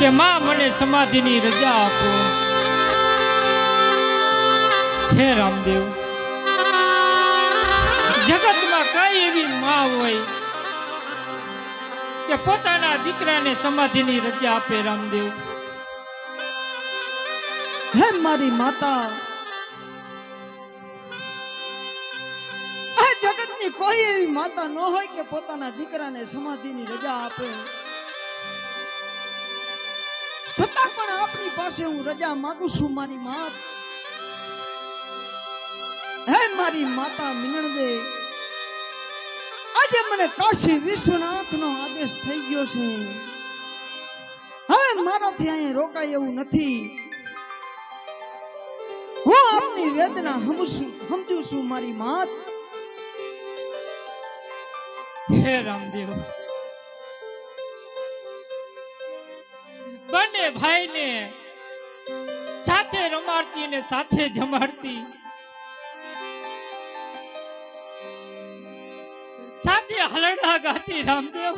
કે માં મને સમાધિની રજા આપો. હે રામદેવ, જગતમાં કઈ એવી માં હોય કે પોતાના દીકરાને સમાધિની રજા આપે રામદેવ. હે મારી માતા જગતની કોઈ એવી માતા ન હોય કે પોતાના દીકરાને સમાધિની રજા આપે. છતાં પણ આપની પાસે હું રજા માંગુ છું, મારી માત. હે મારી માતા મિનળદે આજે મને કાશી વિશ્વનાથનો આદેશ થઈ ગયો છે. હવે મારાથી અહીં રોકાય એવું નથી. હું આપની વેદના સમજું સમજુ છું, મારી માત. હે રામદેવ ભાઈને સાથે રમાડતી અને સાથે જમાડતી. સાથે હલડા ગાતી રામદેવ.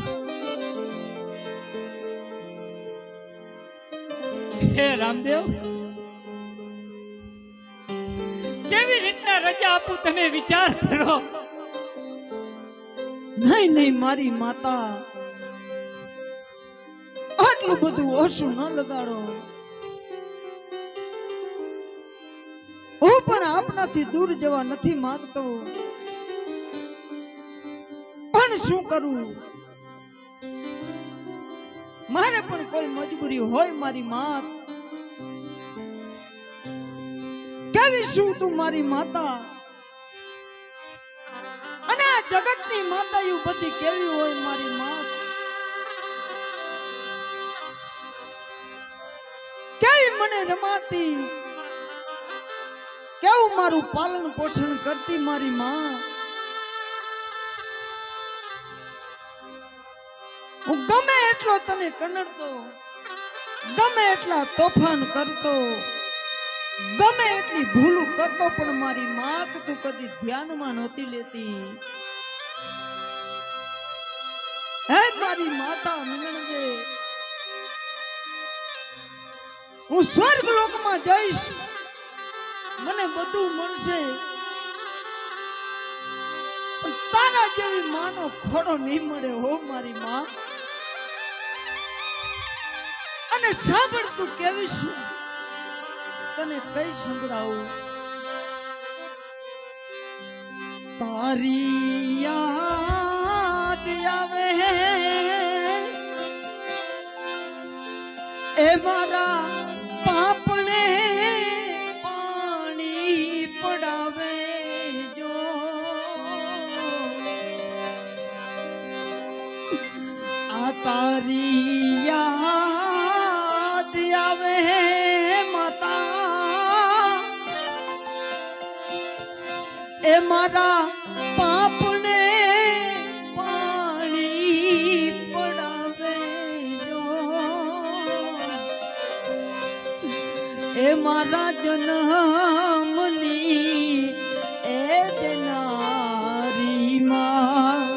હે રામદેવ, કેવી રીતના રજા આપું તમે વિચાર કરો? નહીં નહીં, મારી માતા આટલું બધું ઓછું ન લગાડો. હું પણ આપનાથી દૂર જવા નથી માંગતો. પણ શું કરું? મારે પણ કોઈ મજબૂરી હોય મારી માત. કેવી શું તું મારી માતા? અને આ જગતની માતા એવું બધી કેવી હોય મારી માં મને રમાતી. કેવું મારું પાલન પોષણ કરતી મારી માં? હું ગમે એટલો તને કનડતો, ગમે એટલા તોફાન કરતો, ગમે એટલી ભૂલું કરતો, પણ મારી માત તું કદી ધ્યાનમાં નહોતી લેતી. હે મારી માતા મિલણદે હું સ્વર્ગ લોકમાં જઈશ. મને બધું મળશે. તારા જેવી માનો ખોડો નહીં મળે હો મારી માં. અને સાંભળ તું કેવી છું. તને કઈ સંભળાવું? તારી યાદ આવે. એ મારા પાપને પાણી પડાવે જો. આ તારી યાદ આવે મારા એ મારા જન્મની, એ દેનારી માં,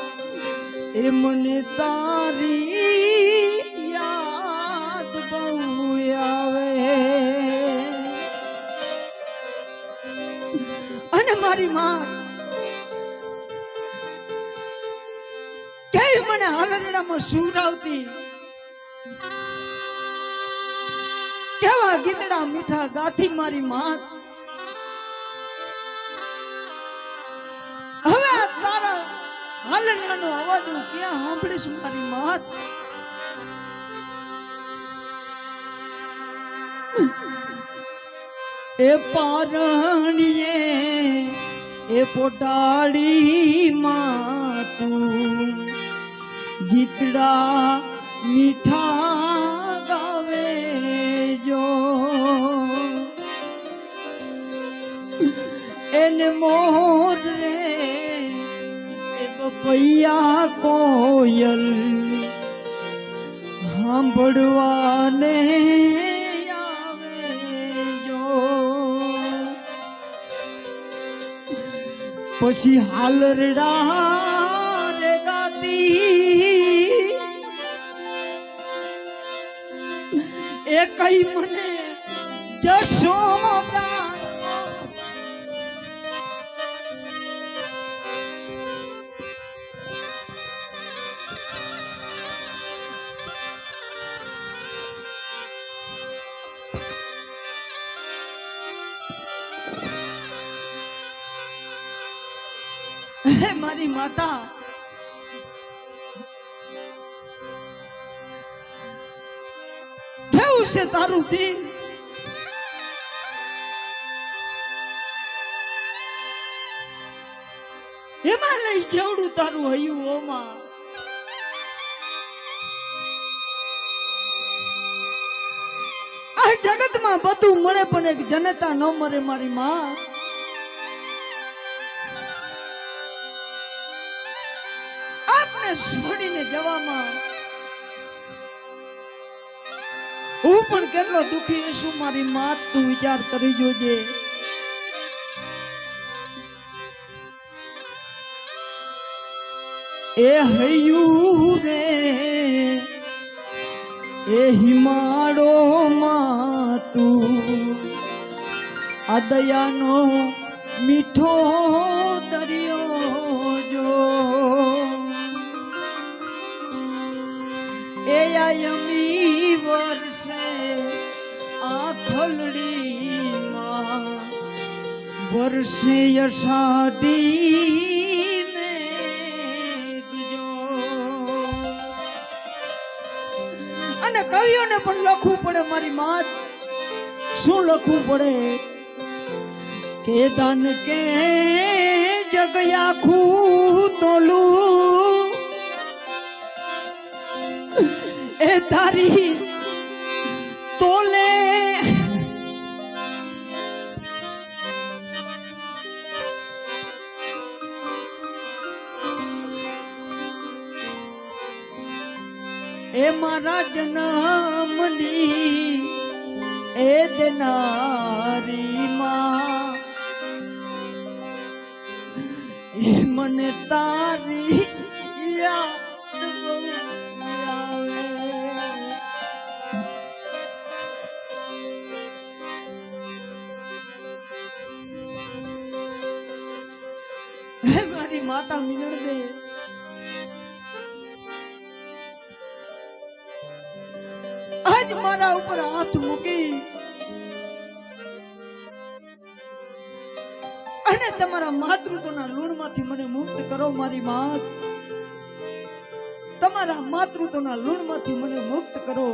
એ મને તારી યાદ બહુ આવે. અને મારી માં, કેવી મને હાલરડામાં સુવરાવતી કેવા ગીતડા મીઠા ગાથી મારી માં હવે તારા હાલરડાનો અવાજ હું ક્યાં સાંભળીશ મારી માત એ પારણીએ, એ પોટાડી માં ગીતડા મીઠા એને મોર રે એ બપૈયા કોયલ સાંભળવાને પછી હાલરડા રે ગાતી એ કઈ મને જશોદા મારી માતા. કેવું છે તારું દિલ? હિમાલય જેવડું તારું હયું ઓમાં. આ જગતમાં બધું મળે પણ એક જનતા ન મરે મારી માં. છોડીને જવામાં. હું પણ કેટલો દુખી છું, મારી માત તું વિચાર કરી જોજે. એ હૈયું રે એ હિમાડો માં તું આ દયાનો મીઠો એ વર્ષે આ ખલડીમાં વર્ષે યશાદી અને કવિઓને પણ લખવું પડે મારી માત શું લખવું પડે? કે દાન કે જગ્યા ખું તોલું એ તારી તોલે. એ મારા જન્મની એ દેનારી માં. મને તારી આજ મારા ઉપર હાથ મૂકી અને તમારા માતૃત્વના લૂણમાંથી મને મુક્ત કરો, મારી માત. તમારા માતૃત્વના લૂણમાંથી મને મુક્ત કરો.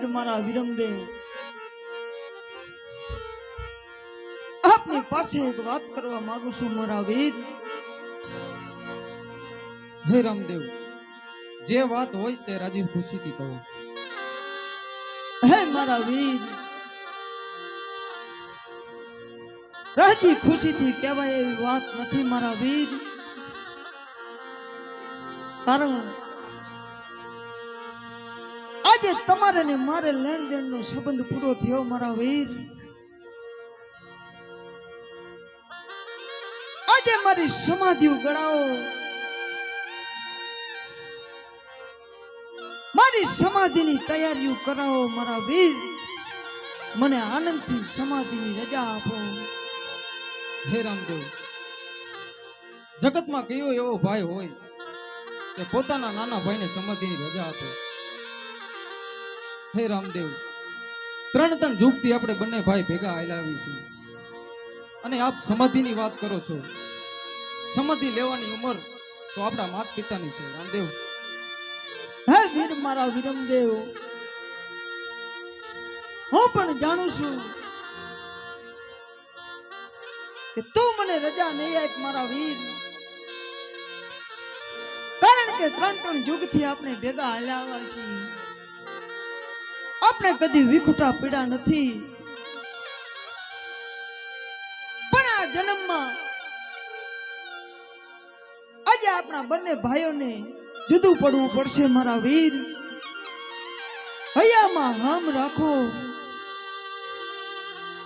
હે મારા વિરંબે આપની પાસે એક વાત કરવા માંગુ છું મારા વીર. હે રામદેવ જે વાત હોય તે રાજી ખુશીથી કહો. હે મારા વીર. રાજી ખુશીથી કહેવાય એવી વાત નથી મારા વીર. કારણ આજે તમારે ને મારે લેણ દેણ નો સંબંધ પૂરો થયો, મારા વીર. આજે મારી સમાધિ ગળાઓ મારી સમાધિની તૈયારીઓ કરાવો, મારા વીર. મને આનંદથી સમાધિની રજા આપો. હે રામદેવ, જગતમાં કયો એવો ભાઈ હોય કે પોતાના નાના ભાઈને સમાધિની રજા આપે? હે રામદેવ. ત્રણ ત્રણ જુગથી આપણે બંને ભાઈ ભેગા હલાવી છીએ. અને આપ સમાધિની વાત કરો છો. સમાધિ લેવાની ઉંમર તો આપણા માત પિતાની છે, રામદેવ. હે વીર મારા વિરમદેવ, હું પણ જાણું છું કે તું મને રજા નહીં આપ, મારા વીર. કારણ કે ત્રણ ત્રણ જુગથી આપણે ભેગા હાલ્યા આવ્યા છીએ. આપણે કદી વિખુટા પીડા નથી. પણ આ જન્મમાં આપણા બંને ભાઈઓને જુદું પડવું પડશે, મારા વીર. હૈયામાં હામ રાખો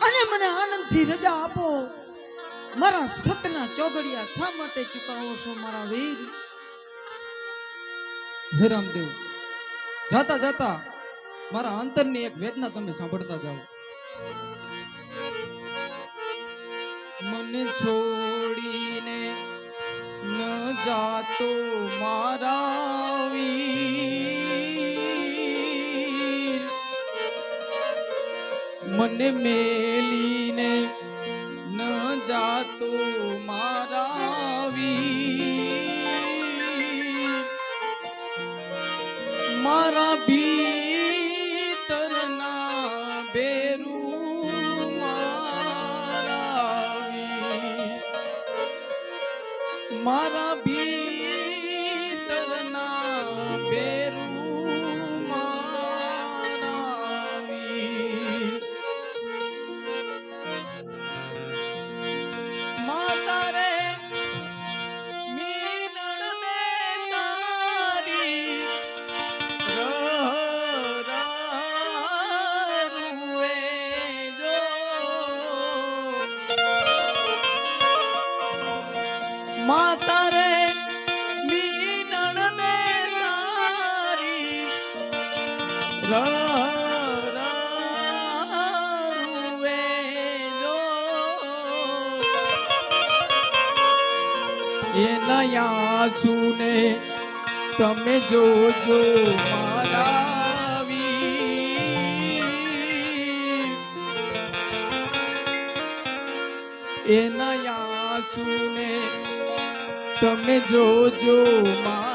અને મને આનંદથી રજા આપો. મારા સતના ચોગડિયા શા માટે ચૂકાવો છો, મારા વીર? હે રામદેવ, જાતા જાતા મારા અંતરની એક વેદના તમે સાંભળતા જાઓ મને છોડીને ન જાતો મારા વીર મને મેલીને ન જાતો મારા વીર મારા ભીતરના તમે જોજો મારા એના યાસુને તમે જોજો મારા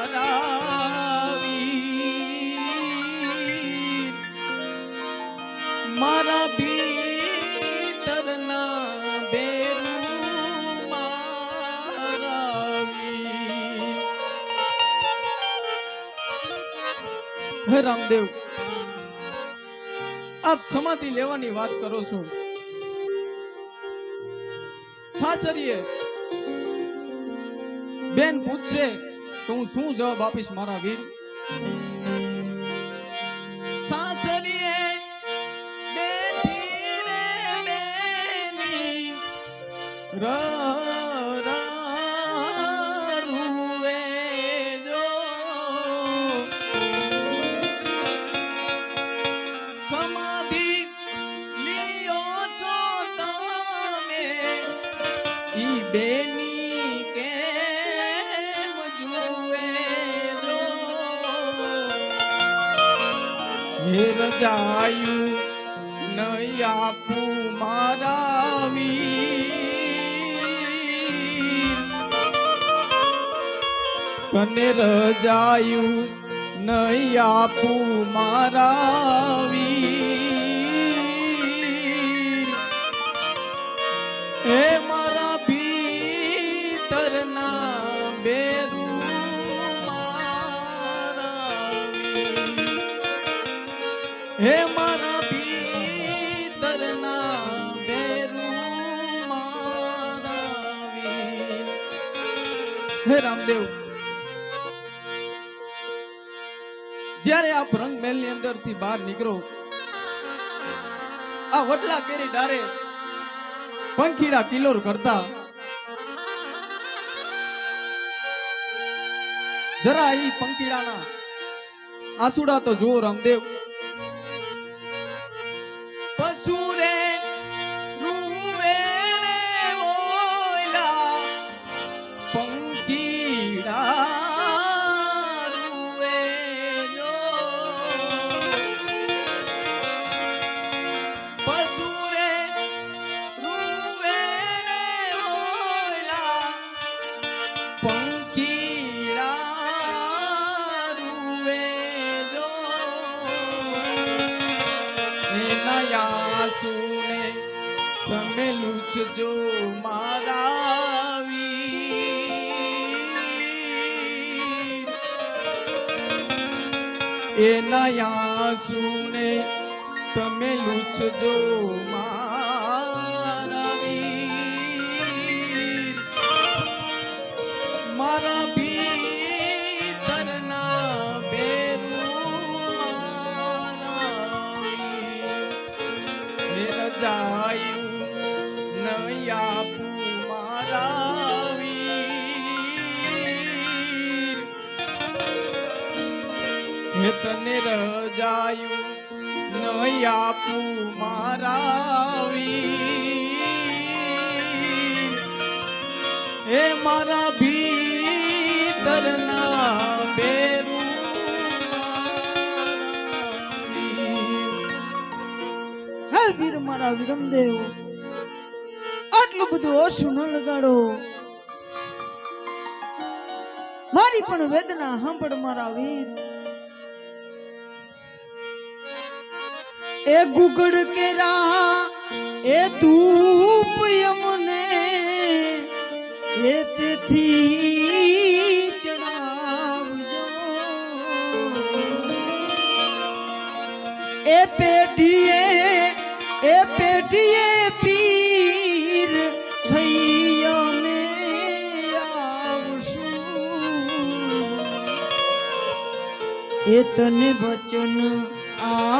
હે રામદેવ આપ સમાધિ લેવાની વાત કરો છો સાચરીએ બેન પૂછશે તો હું શું જવાબ આપીશ મારા વીર સાચરીએ બેઠી રે રજાયું નહીં આપું મારા વીર. તને રજાયું નહીં આપું મારા વીર. હે રામદેવ. જ્યારે આપ રંગ અંદરથી બહાર નીકળો, આ વડલા કેરી ડારે પંખીડા કિલોર કરતા જરા ઈ પંખીડાના આસુડા તો જુઓ રામદેવ. તમે લૂછજો મારાવી મારા ભીતરના ભેરું જાયું નહીં આપું મારા વીર. તને રજાયું એ મારા ભીતરના બેરું. હે વીર મારા વિરમદેવ, આટલું બધું ઓછું ન લગાડો. મારી પણ વેદના સાંભળ મારા વીર. એ ગુગડ કેરા એ ધૂપ યમને, એ તેથી ચડાવજો. એ પેઢીએ એ પેઢીએ પીર થઈ અમે આવશું. એ તને વચન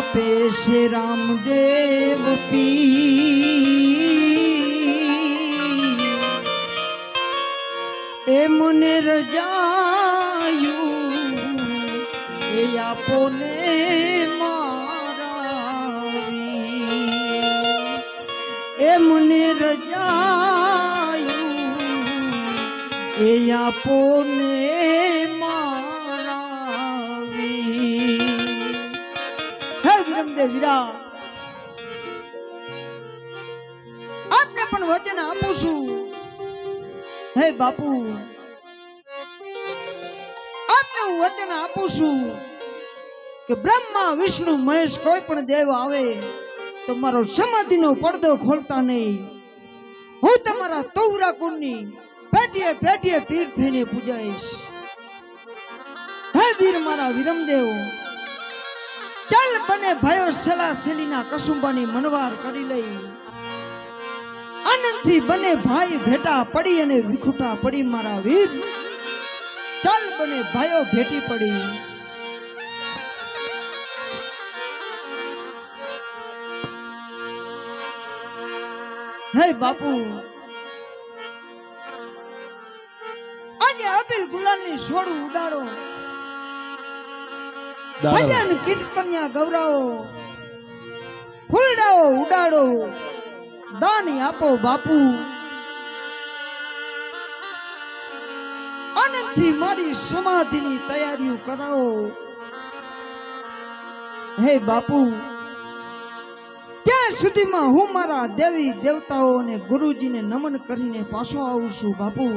આપે છે રામદેવ પીર એ મને રજાયું એ આપો ને મારા વીર. એ મને વીરા આપને પણ વચન આપું છું. હે બાપુ, આપને હું વચન આપું છું કે બ્રહ્મા, વિષ્ણુ, મહેશ કોઈ પણ દેવ આવે, તો મારો સમાધિનો પડદો ખોલતા નહીં. હું તમારા તૌરા કુંડની પેટીએ પેટીએ પીર થઈને પૂજાઈશ. હે વીર મારા વિરમદેવ ચાલ બને ભયો સલા સેલીના કસુંબાની મનવાર કરી લઈ. આનંદથી બને ભાઈ ભેટા પડી અને વિખુટા પડી મારા વીર. ચાલ બને ભાઈઓ ભેટી પડી. હે બાપુ. આજે અબિલ ગુલાલની છોડું ઉડાડો. ભજન કીર્તનિયા ગૌરાવો ફૂલડાઓ ઉડાડો, દાની આપો બાપુ. આનંદથી મારી સમાધિની તૈયારીઓ કરાવો. હે બાપુ, ત્યાં સુધીમાં હું મારા દેવી દેવતાઓ અને ગુરુજીને નમન કરીને પાછો આવું છું બાપુ.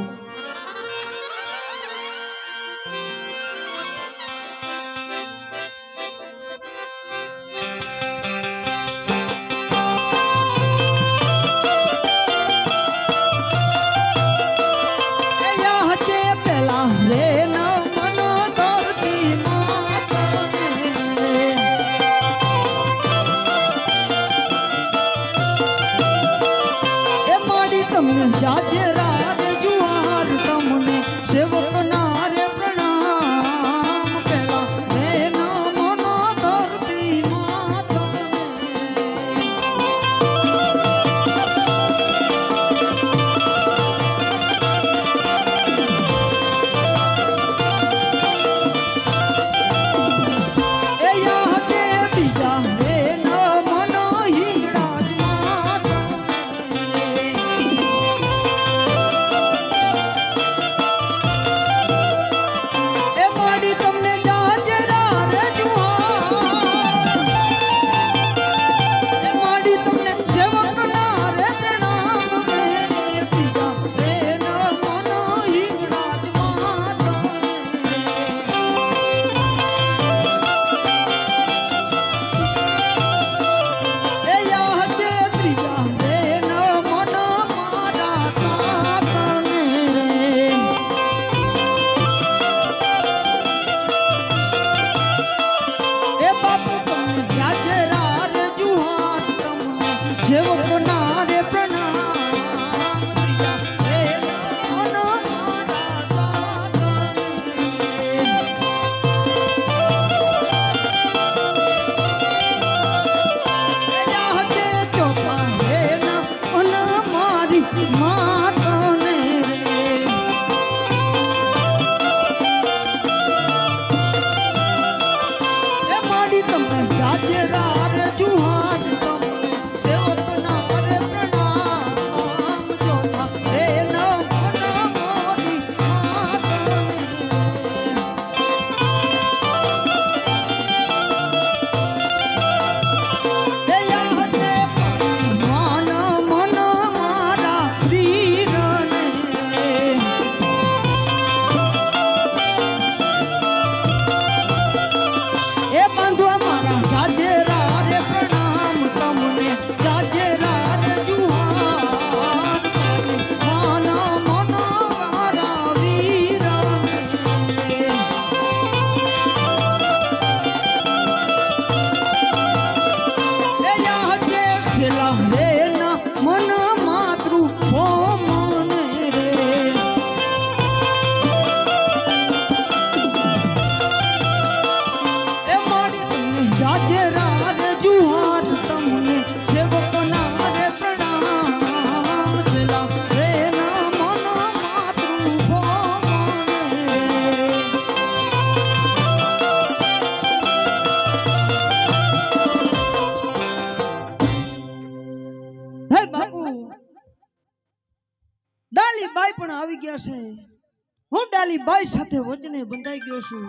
છું.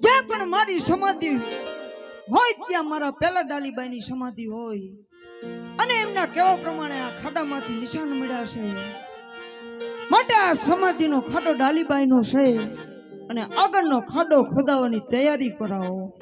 જે પણ મારી સમાધિ હોય ત્યાં મારા પેલા ડાલીબાઈની સમાધિ હોય. અને એમના કેવા પ્રમાણે આ ખાડામાંથી નિશાન મળ્યા છે. માટે આ સમાધિનો ખાડો ડાલીબાઈનો છે. અને આગળનો ખાડો ખોદાવાની તૈયારી કરાવો.